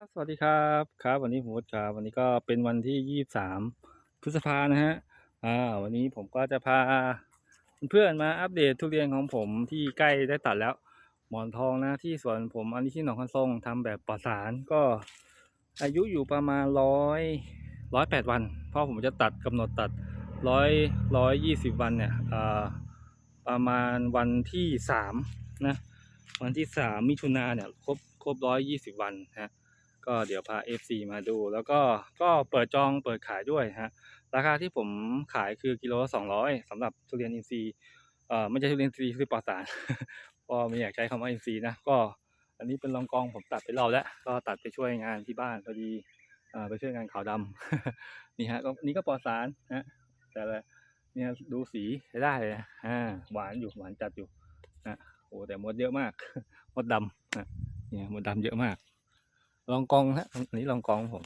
สวัสดีครับครับ วันนี้ผมวดครับวันนี้ก็เป็นวันที่ยี่สามพฤษภานะฮะอ่าวันนี้ผมก็จะพาเพื่อนมาอัปเดตทุเรียนของผมที่ใกล้ได้ตัดแล้ว หมอนทองนะที่สวนผมอันนี้ที่หนองคันทรงทำแบบปลอดสารก็ อายุอยู่ประมาณร้อยร้อยแปดวัน เพราะผมจะตัดกำหนดตัดร้อยร้อยยี่สิบวันเนี่ยอ่าประมาณวันที่สามนะวันที่สามมิถุนาเนี่ยครบครบร้อยยี่สิบวันฮะ ก็เดี๋ยวพา FC มาดู แล้วก็ก็เปิดจองเปิดขายด้วยฮะราคาที่ผมขายคือกิโลละ200สำหรับทุเรียนอินทรีย์เอ่อไม่ใช่ทุเรียนอินทรีย์คือปลอดสารก็ไม่อยากใช้คำว่าอินทรีย์นะก็ อันนี้เป็นรองกองผมตัดไปรอบแล้ว ก็ตัดไปช่วยงานที่บ้านพอดีเอ่อไปช่วยงานขาวดำนี่ฮะก็นี่ก็ปลอดสารฮะแต่ละเนี่ยดูสีใช้ได้เลยอ่าหวานอยู่หวานจัดอยู่นะโอ้แต่มดเยอะมากมดดำนะเนี่ยมดดำเยอะมาก ลองกองฮะอันนี้ลองกองผม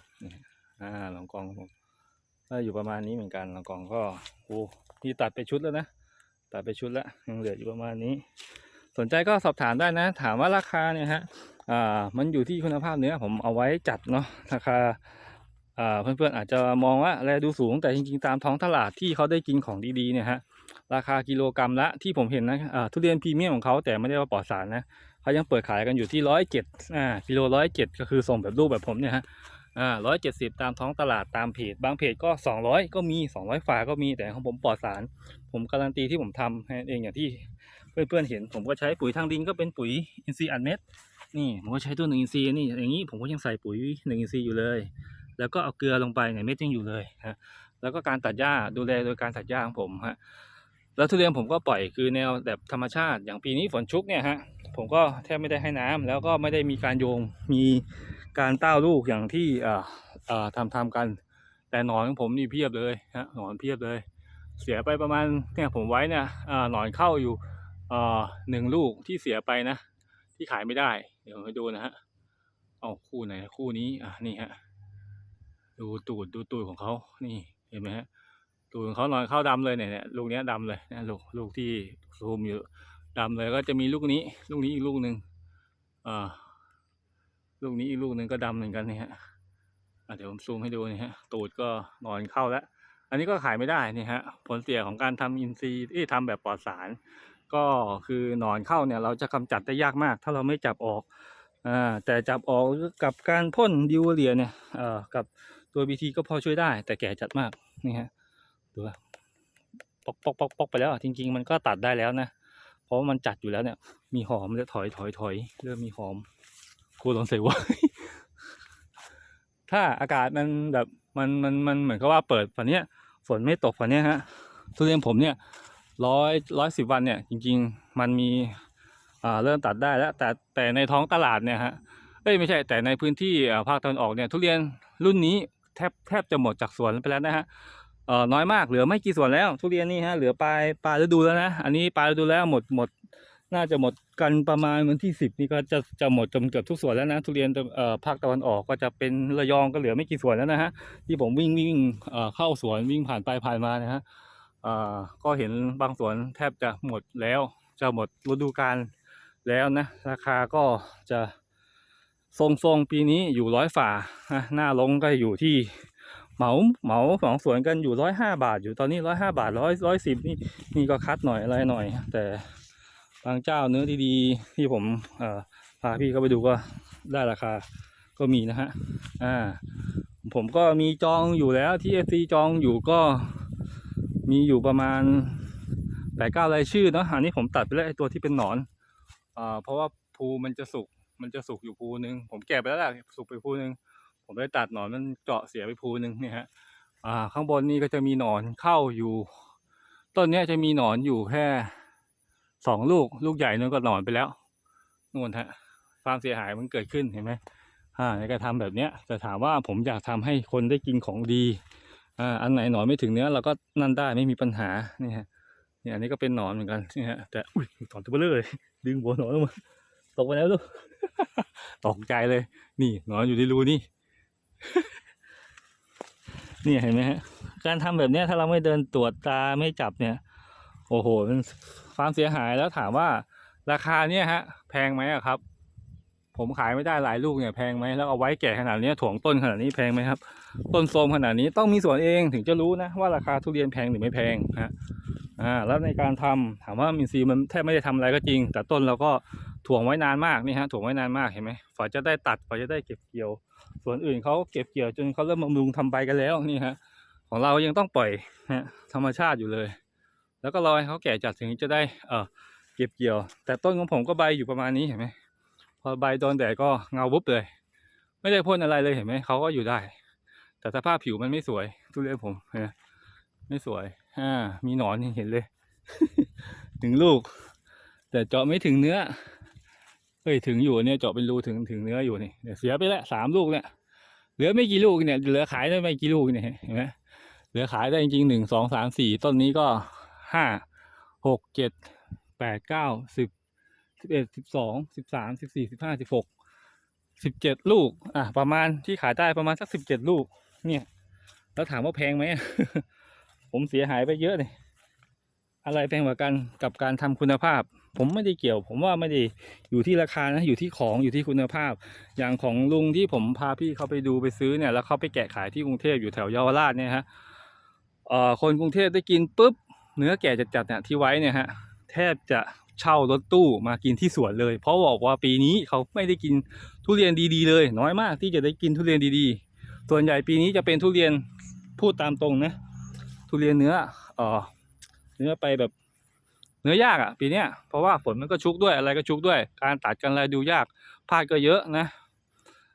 อ่าลองกองผมก็อยู่ประมาณนี้เหมือนกันลองกองก็โอ้นี่ตัดไปชุดแล้วนะตัดไปชุดแล้วยังเหลืออยู่ประมาณนี้ สนใจก็สอบถามได้นะ ถามว่าราคาเนี่ยฮะอ่ามันอยู่ที่คุณภาพเนื้อผมเอาไว้จัดเนาะราคาอ่าเพื่อนๆอาจจะมองว่าแลดูสูงแต่จริงๆตามท้องตลาดที่เขาได้กินของดีๆเนี่ยฮะ ราคากิโลกรัมละที่ผมเห็นนะทุเรียนพรีเมียมของเขาแต่ไม่ได้ว่าปลอดสารนะเขายังเปิดขายกันอยู่ที่ร้อยเจ็ดกิโลร้อยเจ็ดก็คือส่งแบบรูปแบบผมเนี่ยฮะร้อยเจ็ดสิบตามท้องตลาดตามเพจ บางเพจก็สองร้อยก็มีสองร้อยฝาก็มีแต่ของผมปลอดสาร ผมการันตีที่ผมทำเองอย่างที่เพื่อนๆเห็น ผมก็ใช้ปุ๋ยทางดินก็เป็นปุ๋ยอินทรีย์อัดเม็ดนี่ผมก็ใช้ตัวหนึ่งอินทรีย์นี่อย่างนี้ผมก็ยังใส่ปุ๋ยหนึ่งอินทรีย์อยู่เลย แล้วก็เอาเกลือลงไปเนี่ยเม็ดยังอยู่เลยฮะแล้วก็การตัดหญ้าดูแลโดยการตัดหญ้าของผมฮะ แล้วทุเรียนผมก็ปล่อยคือแนวแบบธรรมชาติ อย่างปีนี้ฝนชุกเนี่ยฮะผมก็แทบไม่ได้ให้น้ำแล้วก็ไม่ได้มีการโยงมีการเต้าลูกอย่างที่อ่อเอ่อทำทำกัน แต่หนอนของผมนี่เพียบเลยฮะหนอนเพียบเลย เสียไปประมาณเนี่ยผมไว้เนี่ยอ่อหนอนเข้าอยู่อ่อหนึ่งลูกที่เสียไปนะ ที่ขายไม่ได้ เดี๋ยวให้ดูนะฮะเอาคู่ไหนคู่นี้อะนี่ฮะดูตูดดูตูดของเขานี่เห็นไหมฮะ ดของเขานอนเข้าดำเลยเนี่ยเนี่ยลูกเนี้ยดำเลยนะลูกลูกที่ซูมอยู่ดำเลยก็จะมีลูกนี้ ลูกนี้อีกลูกหนึ่งอ่าลูกนี้อีกลูกหนึ่งก็ดำเหมือนกันนี่ฮะเดี๋ยวผมซูมให้ดูนี่ฮะตูดก็นอนเข้าแล้ว อันนี้ก็ขายไม่ได้นี่ฮะผลเสียของการทำอินทรีย์ที่ทำแบบปลอดสาร ก็คือนอนเข้าเนี่ย เราจะกำจัดได้ยากมาก ถ้าเราไม่จับออกอ่าแต่จับออกกับการพ่นดิวเรียเนี่ยเอ่อกับตัวบีทีก็พอช่วยได้ แต่แก่จัดมากนี่ฮะ ดูว่าปอกปอกปอกปอกไปแล้วอะจริง ๆ มันก็ตัดได้แล้วนะ เพราะว่ามันจัดอยู่แล้วเนี่ย มีหอมจะถอยถอยถอยเริ่มมีหอมกูลองใส่ไว้ถ้าอากาศมันแบบมันมันมันเหมือนกับว่าเปิดฝันเนี้ยฝนไม่ตกฝันเนี้ยฮะทุเรียนผมเนี่ยร้อยร้อยสิบวันเนี่ย จริง ๆ มันมีอ่าเริ่มตัดได้แล้ว แต่แต่ในท้องตลาดเนี่ยฮะเอ้ยไม่ใช่แต่ในพื้นที่ภาคตะวันออกเนี่ยทุเรียนรุ่นนี้แทบแทบจะหมดจากสวนไปแล้วนะฮะ เอ่อน้อยมากเหลือไม่กี่ส่วนแล้ว ทุเรียนนี่ฮะเหลือปลายปลายฤดูแล้วนะอันนี้ปลายฤดูแล้วหมดหมด น่าจะหมดกันประมาณวันที่สิบนี่ก็จะจะหมดจนเกือบทุกส่วนแล้วนะทุเรียนเอ่อภาคตะวันออกก็จะเป็นระยองก็เหลือไม่กี่ส่วนแล้วนะฮะที่ผมวิ่งวิ่งเอ่อเข้าสวนวิ่งผ่านไปผ่านมานะฮะเอ่อก็เห็นบางสวนแทบจะหมดแล้ว จะหมดฤดูกาลแล้วนะราคาก็จะทรงๆปีนี้อยู่ร้อยฝ่านะหน้าลงก็อยู่ที่ เหมาเหมาสองสวนกันอยู่ร้อยห้าบาท อยู่ตอนนี้ร้อยห้าบาทร้อยร้อยสิบนี่นี่ก็คัดหน่อยอะไรหน่อย แต่บางเจ้าเนื้อดีๆที่ผมเอ่อพาพี่เข้าไปดูก็ได้ราคาก็มีนะฮะอ่า ผมก็มีจองอยู่แล้วที่เอฟซีจองอยู่ก็มีอยู่ประมาณแปดเก้ารายชื่อเนาะอันนี้ผมตัดไปแล้วไอ้ตัวที่เป็นหนอนอ่าเพราะว่าภูมันจะสุกมันจะสุกอยู่ภูนึง ผมแก่ไปแล้วแหละสุกไปภูนึง ผมได้ตัดหนอนมันเจาะเสียไปภูนึงเนี่ยฮะอ่าข้างบนนี่ก็จะมีหนอนเข้าอยู่ ต้นเนี้ยจะมีหนอนอยู่แค่สองลูกลูกใหญ่นึงก็หนอนไปแล้วนู่นฮะความเสียหายมันเกิดขึ้นเห็นไหมอ่าในการทำแบบเนี้ยจะถามว่าผมอยากทำให้คนได้กินของดีอ่าอันไหนหนอนไม่ถึงเนื้อเราก็นั่นได้ไม่มีปัญหานี่ฮะเนี่ยอันนี้ก็เป็นหนอนเหมือนกันนี่ฮะแต่อุ้ยถอนตัวเลอเลยดึงหัวหนอนออกมาตกไปแล้วลูกตกใจเลย นี่หนอนอยู่ในรูนี่ นี่เห็นไหมฮะ การทำแบบเนี้ยถ้าเราไม่เดินตรวจตาไม่จับเนี่ย โอ้โหมันความเสียหายแล้วถามว่า ราคาเนี่ยฮะ แพงไหมครับ ผมขายไม่ได้หลายลูกเนี่ยแพงไหมแล้วเอาไว้แก่ขนาดนี้ถ่วงต้นขนาดนี้แพงไหมครับ ต้นโทรมขนาดนี้ต้องมีสวนเองถึงจะรู้นะว่าราคาทุเรียนแพงหรือไม่แพงฮะอ่าแล้วในการทำถามว่ามินซีมันแทบไม่ได้ทำอะไรก็จริง แต่ต้นเราก็ ถ่วงไว้นานมากนี่ฮะถ่วงไว้นานมากเห็นไหมฝ่าจะได้ตัดฝ่าจะได้เก็บเกี่ยว ส่วนอื่นเขาเก็บเกี่ยวจนเขาเริ่มบำรุงทำใบกันแล้วนี่ฮะของเรายังต้องปล่อยฮะธรรมชาติอยู่เลย แล้วก็รอให้เขาแก่จัดถึงจะได้เออเก็บเกี่ยว แต่ต้นของผมก็ใบอยู่ประมาณนี้เห็นไหมพอใบโดนแดดก็เงาวุบเลย ไม่ได้พ่นอะไรเลยเห็นไหมเขาก็อยู่ได้ แต่สภาพผิวมันไม่สวยทุเรียนผมเนไหมไม่สวยอ่ามีหนอนเห็นเลยถึงลูก แต่เจาะไม่ถึงเนื้อ เฮ้ยถึงอยู่เนี่ยเจาะเป็นรูถึงถึงเนื้ออยู่นี่เดี๋ยวเสียไปแล้วสามลูกเนี่ยเหลือไม่กี่ลูกเนี่ยเหลือขายได้ไม่กี่ลูกเนี่ยเห็นไหมเหลือขายได้จริงๆหนึ่งสองสามสี่ต้นนี้ก็ห้าหกเจ็ดแปดเก้าสิบสิบเอ็ดสิบสองสิบสามสิบสี่สิบห้าสิบหกสิบเจ็ดลูก อะประมาณที่ขายได้ประมาณสักสิบเจ็ดลูก เนี่ย แล้วถามว่าแพงไหม ผมเสียหายไปเยอะเลยอะไรแพงกว่ากันกับการทำคุณภาพ ผมไม่ได้เกี่ยว ผมว่าไม่ได้อยู่ที่ราคานะอยู่ที่ของอยู่ที่คุณภาพ อย่างของลุงที่ผมพาพี่เขาไปดูไปซื้อเนี่ยแล้วเขาไปแกะขายที่กรุงเทพอยู่แถวเยาวราชเนี่ยฮะเอ่อคนกรุงเทพได้กินปุ๊บเนื้อแก่จัดๆเนี่ยที่ไว้เนี่ยฮะแทบจะเช่ารถตู้มากินที่สวนเลย เพราะบอกว่าปีนี้เขาไม่ได้กินทุเรียนดีๆเลย น้อยมากที่จะได้กินทุเรียนดีๆ ส่วนใหญ่ปีนี้จะเป็นทุเรียนพูดตามตรงนะทุเรียนเนื้อเอ่อเนื้อไปแบบ เนื้อยากอะ่ะปีเนี้ยเพราะว่าฝนมันก็ชุกด้วยอะไรก็ชุกด้วย การตัดกันอะไรดูยากพลาดก็เยอะนะ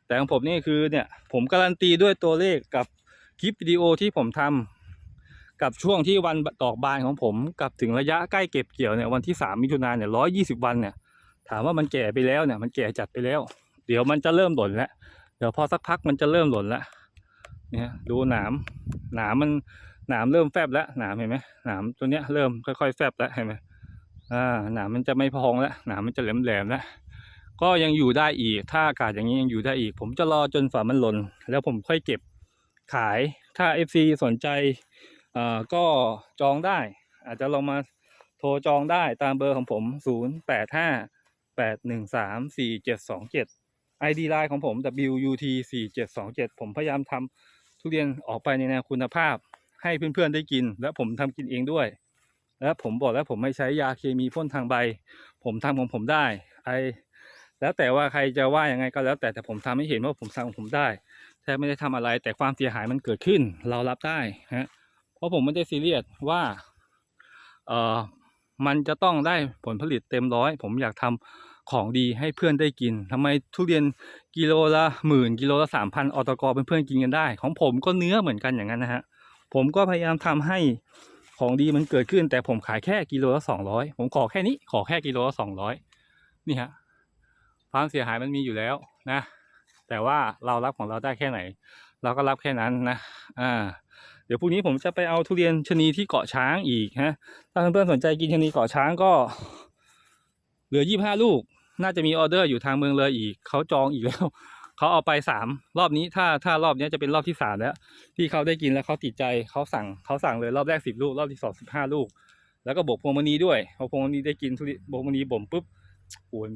แต่ของผมนี่คือเนี่ยผมการันตีด้วยตัวเลขกับคลิปวิดีโอที่ผมทำกับช่วงที่วันดอกบานของผมกับถึงระยะใกล้เก็บเกี่ยวเนี่ยวันที่สามมิถุนายนเนี่ยร้อยี่สิบวันเนี่ย ถามว่ามันแก่ไปแล้วเนี่ยมันแก่จัดไปแล้ว เดี๋ยวมันจะเริ่มหล่นแล้วเดี๋ยวพอสักพักมันจะเริ่มหล่นแล้วเนี่ยดูหนามหนามมันหนามเริ่มแฟบแล้วหนามเห็นไหมหนามตัวเนี้ยเริ่มค่อยๆแฟบแล้วเห็นไหม อ่าหนามมันจะไม่พองแล้วหนามมันจะแหลมๆแล้วก็ยังอยู่ได้อีก ถ้าอากาศอย่างนี้ยังอยู่ได้อีก ผมจะรอจนฝามันหล่นแล้วผมค่อยเก็บขายถ้า FC สนใจอ่าก็จองได้ อาจจะลองมาโทรจองได้ตามเบอร์ของผม 0 8 5 8 1 3 4 7 2 7 ID ไลน์ของผม WUT 4 7 2 7 ผมพยายามทำทุเรียนออกไปในแนวคุณภาพ ให้เพื่อนๆได้กิน และผมทำกินเองด้วย และผมบอกแล้วผมไม่ใช้ยาเคมีพ่นทางใบ ผมทำของผมได้ไอแล้วแต่ว่าใครจะว่ายังไงก็แล้วแต่แต่ผมทำให้เห็นว่าผมทำของผมได้แทบไม่ได้ทำอะไร แต่ความเสียหายมันเกิดขึ้น เรารับได้ฮะเพราะผมไม่ได้ซีเรียสว่าเออมันจะต้องได้ผลผลิตเต็มร้อย ผมอยากทำของดีให้เพื่อนได้กินทำไมทุเรียนกิโลละหมื่นกิโลละสามพันอตกเป็นเพื่อนกินกันได้ ของผมก็เนื้อเหมือนกันอย่างนั้นนะฮะผมก็พยายามทำให้ ของดีมันเกิดขึ้น แต่ผมขายแค่กิโลละสองร้อยผมขอแค่นี้ขอแค่กิโลละสองร้อยนี่ฮะความเสียหายมันมีอยู่แล้วนะ แต่ว่าเรารับของเราได้แค่ไหน เราก็รับแค่นั้นนะอ่าเดี๋ยวพรุ่งนี้ผมจะไปเอาทุเรียนชนีที่เกาะช้างอีกฮะถ้าเพื่อนๆสนใจกินชนีเกาะช้างก็ เหลือยี่ห้าลูก น่าจะมีออเดอร์อยู่ทางเมืองเลยอีกเขาจองอีกแล้ว เขาเอาไปสามรอบนี้ถ้าถ้ารอบนี้จะเป็นรอบที่สามแล้ว ที่เขาได้กินแล้วเขาติดใจเขาสั่งเขาสั่งเลยรอบแรกสิบลูกรอบที่สองสิบห้าลูก แล้วก็บวกพวงมณีด้วยพอพวงมณีได้กินทุเรียนพวงมณีบ่มปุ๊บโอ้ย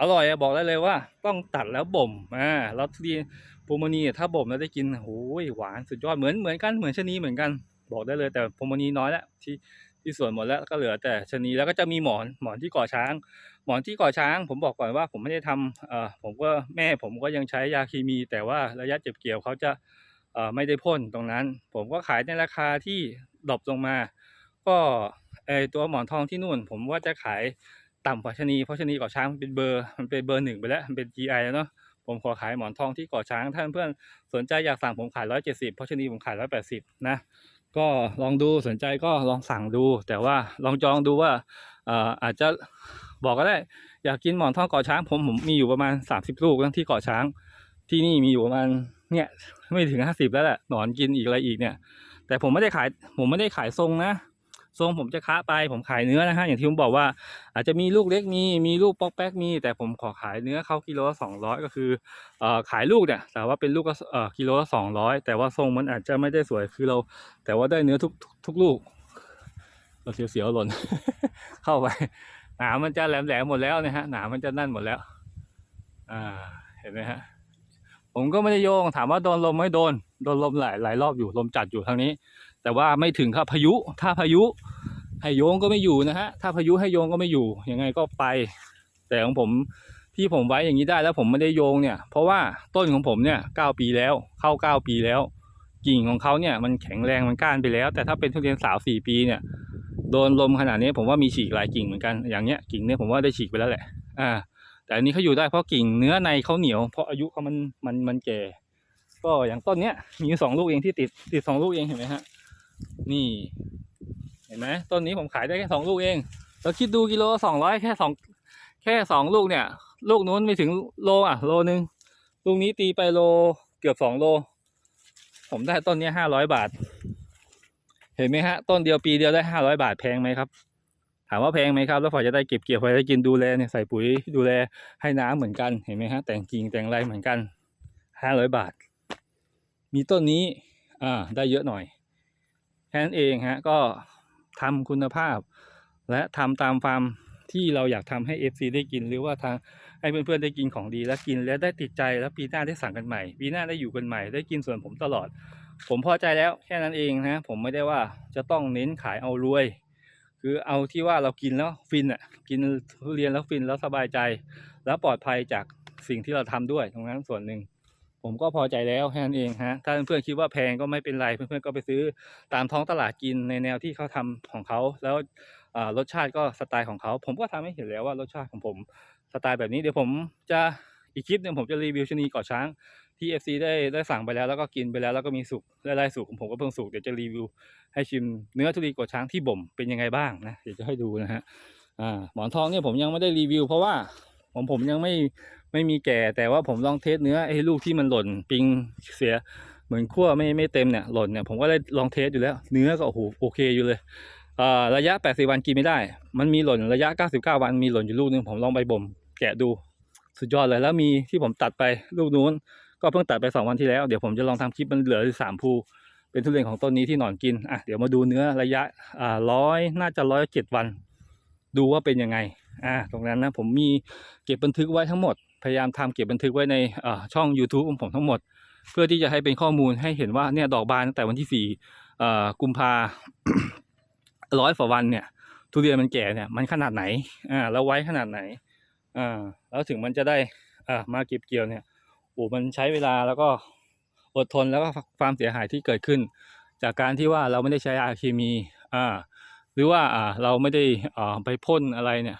อร่อยบอกได้เลยว่า ต้องตัดแล้วบ่มอ่าแล้วทุเรียนพวงมณีถ้าบ่มแล้วได้กินโอ้ยหวานสุดยอดเหมือนเหมือนกันเหมือนชะนีเหมือนกัน บอกได้เลยแต่พวงมณีน้อยแล้วที่ที่ส่วนหมดแล้วก็เหลือแต่ชะนีแล้วก็จะมีหมอนหมอนที่ก่อช้าง หมอนที่ก่อช้างผมบอกก่อนว่าผมไม่ได้ทำเอ่อผมก็แม่ผมก็ยังใช้ยาเคมี แต่ว่าระยะเจ็บเกี่ยวเขาจะเอ่อไม่ได้พ่นตรงนั้น ผมก็ขายในราคาที่ดรอปลงมา ก็ไอตัวหมอนทองที่นู่น ผมว่าจะขายต่ำกว่าชนีเพราะชนีก่อช้างมันเป็นเบอร์มันเป็นเบอร์หนึ่งไปแล้วมันเป็น GI แล้วเนาะผมขอขายหมอนทองที่ก่อช้างถ้านเพื่อนสนใจอยากสั่งผมขายร้อยเจ็ดสิบเพราะชนีผมขายร้อยแปดสิบนะก็ลองดูสนใจก็ลองสั่งดู แต่ว่าลองจองดูว่าเอ่ออาจจะ บอกก็ได้ อยากกินหมอนทองเกาะช้าง ผมผมมีอยู่ประมาณสามสิบลูกทั้งที่เกาะช้าง ที่นี่มีอยู่ประมาณเนี่ยไม่ถึงห้าสิบแล้วแหละหนอนกินอีกอะไรอีกเนี่ย แต่ผมไม่ได้ขายผมไม่ได้ขายทรงนะทรงผมจะค้าไปผมขายเนื้อนะฮะอย่างที่ผมบอกว่า อาจจะมีลูกเล็กมีมีลูกปอกแป๊กมี แต่ผมขอขายเนื้อเขากิโลละสองร้อยก็คือเอ่อขายลูกเนี่ยแต่ว่าเป็นลูกก็เอ่อกิโลละสองร้อยแต่ว่าทรงมันอาจจะไม่ได้สวยคือเรา แต่ว่าได้เนื้อทุกทุกลูกเราเสียวๆหล่นเข้าไป หนามมันจะแหลมๆหมดแล้วนะฮะหนามมันจะนั่นหมดแล้ว อ่า เห็นไหมฮะ ผมก็ไม่ได้โยงถามว่าโดนลมไม่โดน โดนลมหลายหลายรอบอยู่ลมจัดอยู่ทางนี้ แต่ว่าไม่ถึงครับพายุ ถ้าพายุ ให้โยงก็ไม่อยู่นะฮะ ถ้าพายุให้โยงก็ไม่อยู่ ยังไงก็ไป แต่ของผมที่ผมไว้อย่างนี้ได้แล้วผมไม่ได้โยงเนี่ย เพราะว่าต้นของผมเนี่ยเก้าปีแล้ว เข้าเก้าปีแล้ว กิ่งของเขาเนี่ยมันแข็งแรงมันก้านไปแล้ว แต่ถ้าเป็นทุเรียนสาวสี่ปีเนี่ย โดนลมขนาดนี้ผมว่ามีฉีกหลายกิ่งเหมือนกันอย่างเนี้ยกิ่งเนี่ยผมว่าได้ฉีกไปแล้วแหละ อ่า แต่อันนี้เขาอยู่ได้เพราะกิ่งเนื้อในเขาเหนียว เพราะอายุเขามันมันมันแก่ ก็อย่างต้นเนี้ยมีสองลูกเองที่ติดติดสองลูกเองเห็นไหมฮะนี่เห็นไหมต้นนี้ผมขายได้แค่สองลูกเองแล้วคิดดูกิโลสองร้อยแค่สองแค่สองลูกเนี่ย ลูกนู้นไม่ถึงโลอะโลนึงลูกนี้ตีไปโลเกือบสองโล ผมได้ต้นเนี้ห้าร้อยบาท เห็นไหมฮะต้นเดียวปีเดียวได้ห้าร้อยบาทแพงไหมครับ ถามว่าแพงไหมครับ แล้วพอจะได้เก็บเกี่ยวพอจะได้กินดูแลเนี่ยใส่ปุ๋ยดูแลให้น้ำเหมือนกันเห็นไหมฮะแต่งกิ่งแต่งไรเหมือนกันห้าร้อยบาท มีต้นนี้อ่าได้เยอะหน่อยแค่นั้นเองฮะก็ทำคุณภาพ และทำตามฟาร์มที่เราอยากทำให้ FC ได้กิน หรือว่าทางให้เพื่อนๆได้กินของดีและกิน แล้วได้ติดใจแล้วปีหน้าได้สั่งกันใหม่ปีหน้าได้อยู่กันใหม่ ได้กินส่วนผมตลอด ผมพอใจแล้วแค่นั้นเองนะ ผมไม่ได้ว่าจะต้องเน้นขายเอารวย คือเอาที่ว่าเรากินแล้วฟินอะกินทุเรียนแล้วฟินแล้วสบายใจ แล้วปลอดภัยจากสิ่งที่เราทำด้วยตรงนั้นส่วนหนึ่งผมก็พอใจแล้วแค่นั้นเองฮะถ้าเพื่อนๆคิดว่าแพงก็ไม่เป็นไรเพื่อนๆก็ไปซื้อตามท้องตลาดกินในแนวที่เขาทำของเขาแล้วรสชาติก็สไตล์ของเขา ผมก็ทำให้เห็นแล้วว่ารสชาติของผมสไตล์แบบนี้เดี๋ยวผมจะ อีกคลิปหนึ่งผมจะรีวิวชนีเกาะช้างที่ FC ได้ได้สั่งไปแล้วแล้วก็กินไปแล้วแล้วก็มีสุกไล่สุกของผมก็เพิ่งสุกเดี๋ยวจะรีวิว ให้ชิมเนื้อทุเรียนเกาะช้างที่บ่มเป็นยังไงบ้างนะเดี๋ยวจะให้ดูนะฮะอ่าหมอนทองเนี่ยผมยังไม่ได้รีวิว เพราะว่าผมผมยังไม่ไม่มีแก่แต่ว่าผมลองเทสเนื้อไอ้ลูกที่มันหล่นปิงเสียเหมือนขั้วไม่ไม่เต็มเนี่ยหล่นเนี่ยผมก็ได้ลองเทสอยู่แล้ว เนื้อก็โอ้โหโอเคอยู่เลยอ่าระยะ 80 วันกินไม่ได้ มันมีหล่นระยะ 99 วันมีหล่นอยู่ลูกนึงผมลองไปบ่มแกะดู สุดยอดเลยแล้วมีที่ผมตัดไปลูกนู้น ก็เพิ่งตัดไป2วันที่แล้ว เดี๋ยวผมจะลองทำคลิปมันเหลือสามภูเป็นทุเรียนของต้นนี้ที่หนอนกินอะเดี๋ยวมาดูเนื้อระยะอ่าร้อยน่าจะร้อยเจ็ดวัน ดูว่าเป็นยังไงอ่าตรงนั้นนะผมมีเก็บบันทึกไว้ทั้งหมด พยายามทำเก็บบันทึกไว้ในอ่อช่อง YouTube ของผมทั้งหมด เพื่อที่จะให้เป็นข้อมูลให้เห็นว่าเนี่ยดอกบานตั้งแต่วันที่สี่อ่อกุมภาร้อยฝ่าวันเนี่ย ทุเรียนมันแก่เนี่ยมันขนาดไหนอ่าแล้วไว้ขนาดไหน อ่าแล้วถึงมันจะได้อ่ามาเก็บเกี่ยวเนี่ยโอ้มันใช้เวลาแล้วก็อดทนแล้วก็ความเสียหายที่เกิดขึ้น จากการที่ว่าเราไม่ได้ใช้ยาเคมีอ่าหรือว่าอ่าเราไม่ได้อ่าไปพ่นอะไรเนี่ย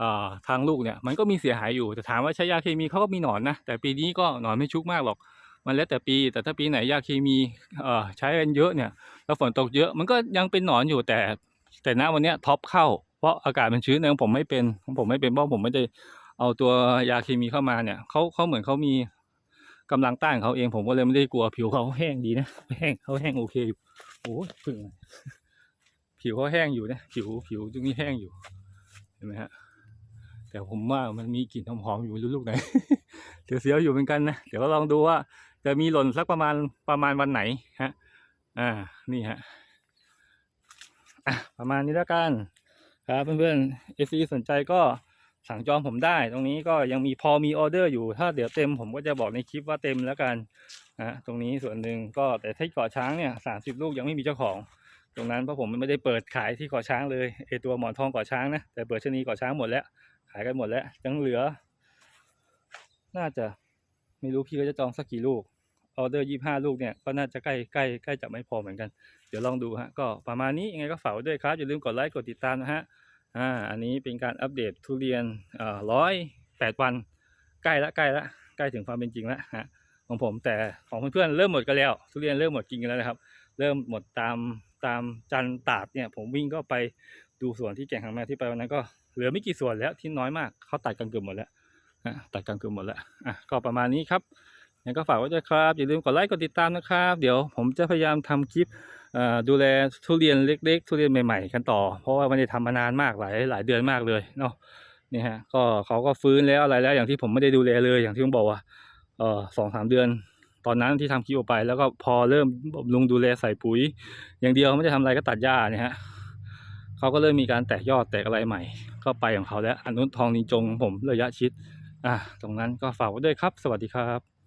อ่าทางลูกเนี่ยมันก็มีเสียหายอยู่แต่ถามว่าใช้ยาเคมีเขาก็มีหนอนนะแต่ปีนี้ก็หนอนไม่ชุกมากหรอกมันแล้วแต่ปี แต่ถ้าปีไหนยาเคมีเอ่อใช้กันเยอะเนี่ย แล้วฝนตกเยอะมันก็ยังเป็นหนอนอยู่แต่แต่ณวันเนี้ยท็อปเข้า เพราะอากาศมันชื้นของผมไม่เป็นของผมไม่เป็นเพราะผมไม่ได้เอาตัวยาเคมีเข้ามาเนี่ยเขาเขาเหมือนเขามีกำลังต้านเขาเองผมก็เลยไม่ได้กลัวผิวเขาแห้งดีนะแห้งเขาแห้งโอเคอยู่โอ้ยพึ่งผิวเขาแห้งอยู่นะผิวผิวตรงนี้แห้งอยู่เห็นไหมฮะแต่ผมว่ามันมีกลิ่นหอมๆอยู่รู้ลูกไหนเสียวๆอยู่เหมือนกันนะเดี๋ยวลองดูว่า จะมีหล่นสักประมาณประมาณวันไหนฮะ อ่านี่ฮะอะประมาณนี้แล้วกัน ครับเพื่อนๆเอซีสนใจก็สั่งจองผมได้ ตรงนี้ก็ยังมีพอมีออเดอร์อยู่ ถ้าเดี๋ยวเต็มผมก็จะบอกในคลิปว่าเต็มแล้วกันนะตรงนี้ส่วนหนึ่งก็แต่ที่เกาะช้างเนี่ยสามสิบลูกยังไม่มีเจ้าของ ตรงนั้นเพราะผมไม่ได้เปิดขายที่เกาะช้างเลยไอตัวหมอนทองเกาะช้างนะแต่เปิดชะนีเกาะช้างหมดแล้ว ขายกันหมดแล้วยังเหลือ น่าจะไม่รู้พี่ก็จะจองสักกี่ลูก ออเดอร์ยี่ห้าลูกเนี่ยก็น่าจะใกล้ใกล้ใกล้จะไม่พอเหมือนกัน เดี๋ยวลองดูฮะก็ประมาณนี้ยังไงก็ฝากไว้ด้วยครับ อย่าลืมกดไลค์กดติดตามนะฮะอ่าอันนี้เป็นการอัปเดตทุเรียนเอ่อร้อยแปดวันใกล้ละใกล้ละใกล้ถึงความเป็นจริงล้วฮะของผมแต่ของเพื่อนๆเริ่มหมดกันแล้ว ทุเรียนเริ่มหมดกินกันแล้วนะครับ เริ่มหมดตามตามจันทร์ตาดเนี่ยผมวิ่งก็ไปดูสวนที่แก่งหางแมวที่ไปวันนั้นก็เหลือไม่กี่ส่วนแล้วที่น้อยมากเขาตัดกันเกือบหมดแล้วอะตัดกันเกือบหมดแล้วอะก็ประมาณนี้ครับ ยังก็ฝากไว้ด้วยครับ อย่าลืมกดไลค์กดติดตามนะครับ เดี๋ยวผมจะพยายามทำคลิปดูแลทุเรียนเล็ก ๆ ทุเรียนใหม่ๆกันต่อ เพราะว่าไม่ได้ทำมานานมากหลายหลายเดือนมากเลยเนาะนี่ฮะก็เขาก็ฟื้นแล้วอะไรแล้วอย่างที่ผมไม่ได้ดูแลเลยอย่างที่ผมบอกว่าเออสองสามเดือน ตอนนั้นที่ทำคลิปไป แล้วก็พอเริ่มบำรุงดูแลใส่ปุ๋ย อย่างเดียวไม่ได้ทำอะไรก็ตัดหญ้าเนี่ยฮะเขาก็เริ่มมีการแตกยอดแตกอะไรใหม่ ก็ไปของเขาแล้วอันนู้นทองนินจงของผมระยะชิดอ่าตรงนั้นก็ฝากไว้ด้วยครับ สวัสดีครับ